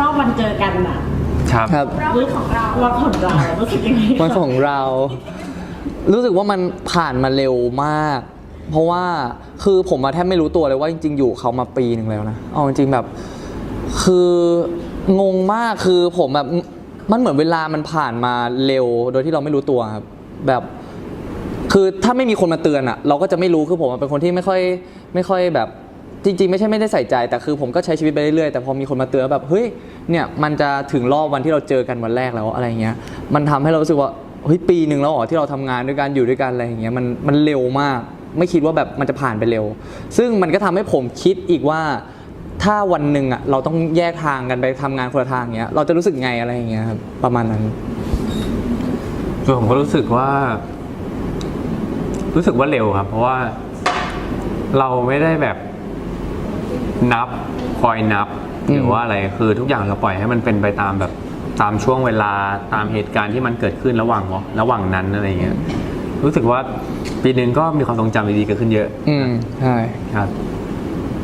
รอบวันเจอกันอะครับครับ รอบของเรารอบของเรารู้สึกยังไงวันของเรา รู้สึกว่ามันผ่านมาเร็วมาก เพราะว่าคือผมมาแทบไม่รู้ตัวเลยว่าจริง ๆ อยู่เขามาปีหนึ่งแล้วนะเอาจริงๆแบบ คืองงมากคือผมแบบมันเหมือนเวลามันผ่านมาเร็ว โดยที่เราไม่รู้ตัวครับ แบบ คือถ้าไม่มีคนมาเตือนอะเราก็จะไม่รู้คือผมเป็นคนที่ไม่ค่อยไม่ค่อยแบบ จริงๆ ไม่ใช่ไม่ได้ใส่ใจแต่คือผมก็ใช้ชีวิตไปเรื่อยๆแต่พอมีคนมาเตือนแบบเฮ้ยเนี่ยมันจะถึงรอบวันที่เราเจอกันวันแรกแล้วอะไรเงี้ยมันทำให้เรารู้สึกว่าเฮ้ยปีหนึ่งแล้วเหรอที่เราทำงานด้วยกันอยู่ด้วยกันอะไรอย่างเงี้ยมันมันเร็วมาก ไม่คิดว่าแบบมันจะผ่านไปเร็ว ซึ่งมันก็ทำให้ผมคิดอีกว่าถ้าวันหนึ่งอะเราต้องแยกทางกันไปทำงานคนละทางเงี้ยเราจะรู้สึกไงอะไรอย่างเงี้ยครับประมาณนั้นส่วนผมก็รู้สึกว่า รู้สึกว่าเร็วครับ เพราะว่าเราไม่ได้แบบ นับคอยนับอืมหรือว่าอะไรคือทุกอย่างเราปล่อยให้มันเป็นไปตามแบบตามช่วงเวลาตามเหตุการณ์ที่มันเกิดขึ้นระหว่างระหว่างนั้นอะไรเงี้ยรู้สึกว่าปีหนึ่งก็มีความทรงจำดีๆเกิดขึ้นเยอะ อืมใช่ครับ